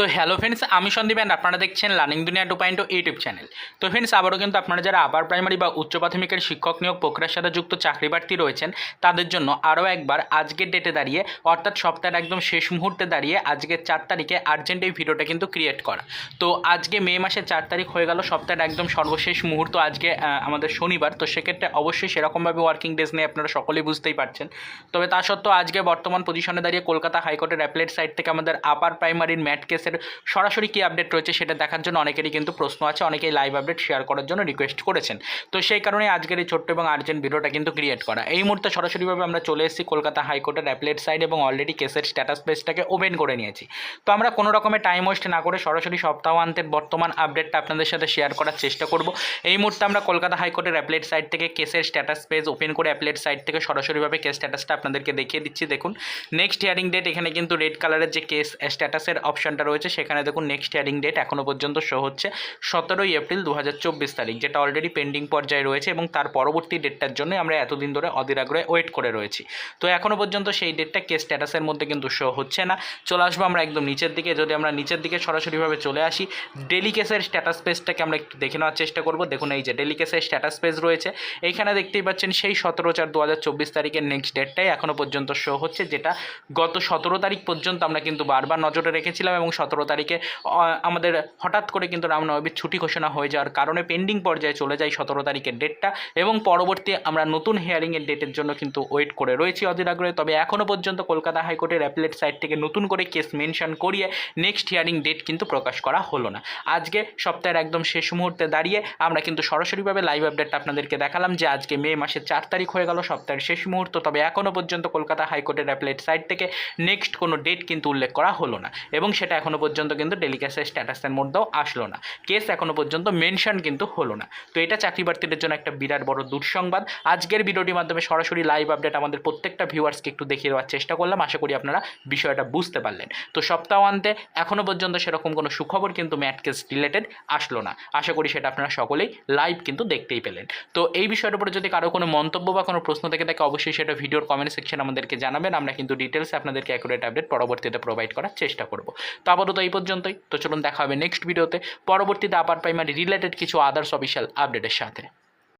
তো hello friends আমি Sandeep and আপনারা দেখছেন learning Duniya two point YouTube channel তো ফ্রেন্ডস আবারও কিন্তু আপনারা যারা আপার প্রাইমারি বা উচ্চ প্রাথমিকের শিক্ষক নিয়োগ প্রক্রিয়ার সাথে যুক্ত চাকরি প্রার্থী রয়েছেন, তাদের জন্য আরও একবার আজকের ডেটে দাঁড়িয়ে, অর্থাৎ সপ্তাহের একদম শেষ মুহূর্তে দাঁড়িয়ে আজকের চার তারিখে আর্জেন্ট এই ভিডিওটা কিন্তু ক্রিয়েট করা। তো আজকে মে মাসের চার তারিখ হয়ে গেল, সপ্তাহের একদম সর্বশেষ মুহূর্ত আজকে আমাদের শনিবার। তো সেক্ষেত্রে অবশ্যই সেরকমভাবে ওয়ার্কিং ডেজ নিয়ে আপনারা সকলেই বুঝতেই পারছেন। তবে তা সত্ত্বেও আজকে বর্তমান পজিশনে দাঁড়িয়ে কলকাতা হাইকোর্টের অ্যাপলেট সাইট থেকে আমাদের আপার প্রাইমারির ম্যাট কেসের সরাসরি কী আপডেট রয়েছে সেটা দেখার জন্য অনেকেরই কিন্তু প্রশ্ন আছে, অনেকেই লাইভ আপডেট শেয়ার করার জন্য রিকোয়েস্ট করেছেন। তো সেই কারণে আজকের এই ছোট্ট এবং আর্জেন্ট ভিডিওটা কিন্তু ক্রিয়েট করা। এই মুহূর্তে সরাসরিভাবে আমরা চলে এসেছি কলকাতা হাইকোর্টের অ্যাপলেট সাইট এবং অলরেডি কেসের স্ট্যাটাস পেজটাকে ওপেন করে নিয়েছি। তো আমরা কোনো রকমের টাইম ওয়েস্ট না করে সরাসরি সপ্তাহান্তের বর্তমান আপডেটটা আপনাদের সাথে শেয়ার করার চেষ্টা করব। এই মুহূর্তে আমরা কলকাতা হাইকোর্টের অ্যাপলেট সাইট থেকে কেসের স্ট্যাটাস পেজ ওপেন করে অ্যাপলেট সাইট থেকে সরাসরিভাবে কেস স্ট্যাটাসটা আপনাদেরকে দেখিয়ে দিচ্ছি। দেখুন নেক্সট হিয়ারিং ডেট এখানে কিন্তু রেড কালারের যে কেস স্ট্যাটাসের অপশনটা রয়েছে সেখানে দেখুন নেক্সট হিয়ারিং ডেট এখনও পর্যন্ত শো হচ্ছে সতেরোই এপ্রিল দু হাজার চব্বিশ তারিখ, যেটা অলরেডি পেন্ডিং পর্যায়ে রয়েছে এবং তার পরবর্তী ডেটটার জন্য আমরা এতদিন ধরে অধীর আগ্রহে ওয়েট করে রয়েছি। তো এখনও পর্যন্ত সেই ডেটটা কেস স্ট্যাটাসের মধ্যে কিন্তু শো হচ্ছে না। চলে আসব আমরা একদম নিচের দিকে। যদি আমরা নিচের দিকে সরাসরিভাবে চলে আসি ডেলি কেসের স্ট্যাটাস পেজটাকে আমরা একটু দেখে নেওয়ার চেষ্টা করব। দেখুন এই যে ডেলি কেসের স্ট্যাটাস পেজ রয়েছে, এইখানে দেখতেই পাচ্ছেন সেই সতেরো চার দু তারিখের নেক্সট ডেটটাই এখনও পর্যন্ত শো হচ্ছে, যেটা গত সতেরো তারিখ পর্যন্ত আমরা কিন্তু বারবার নজরে রেখেছিলাম এবং সতেরো তারিখে আমাদের হঠাৎ করে কিন্তু রামনবমীর ছুটি ঘোষণা হয়ে যাওয়ার কারণে পেন্ডিং পর্যায়ে চলে যায় সতেরো তারিখের ডেটটা এবং পরবর্তী আমরা নতুন হিয়ারিংয়ের ডেটের জন্য কিন্তু ওয়েট করে রয়েছি অধীর আগ্রহে। তবে এখনও পর্যন্ত কলকাতা হাইকোর্টের অ্যাপলেট সাইট থেকে নতুন করে কেস মেনশন করিয়ে নেক্সট হিয়ারিং ডেট কিন্তু প্রকাশ করা হলো না। আজকে সপ্তাহের একদম শেষ মুহূর্তে দাঁড়িয়ে আমরা কিন্তু সরাসরিভাবে লাইভ আপডেটটা আপনাদেরকে দেখালাম যে আজকে মে মাসের চার তারিখ হয়ে গেল সপ্তাহের শেষ মুহূর্ত, তবে এখনও পর্যন্ত কলকাতা হাইকোর্টের অ্যাপলেট সাইট থেকে নেক্সট কোনো ডেট কিন্তু উল্লেখ করা হলো না এবং সেটা এখনও পর্যন্ত কিন্তু ডেলিকেসের স্ট্যাটাসের মধ্যেও আসলো না। কেস এখনও পর্যন্ত মেনশন কিন্তু হলো না। তো এটা চাকরি প্রার্থীদের জন্য একটা বিরাট বড় দুঃসংবাদ। আজকের ভিডিওটির মাধ্যমে সরাসরি লাইভ আপডেট আমাদের প্রত্যেকটা ভিউয়ার্সকে একটু দেখিয়ে দেওয়ার চেষ্টা করলাম। আশা করি আপনারা বিষয়টা বুঝতে পারলেন। তো সপ্তাহান্তে এখনও পর্যন্ত সেরকম কোনো সুখবর কিন্তু ম্যাট কেস রিলেটেড আসলো না। আশা করি সেটা আপনারা সকলেই লাইভ কিন্তু দেখতেই পেলেন। তো এই বিষয়টার উপরে যদি কারও কোনো মন্তব্য বা কোনো প্রশ্ন থেকে থাকে, অবশ্যই সেটা ভিডিওর কমেন্ট সেকশন আমাদেরকে জানাবেন। আমরা কিন্তু ডিটেলসে আপনাদেরকে অ্যাকুরেট আপডেট পরবর্তীতে প্রোভাইড করার চেষ্টা করব। তো আপাতত এই পর্যন্তই। তো চলুন দেখা হবে নেক্সট ভিডিওতে পরবর্তীতে আপার প্রাইমারি রিলেটেড কিছু আদার্স অফিসিয়াল আপডেটের সাথে।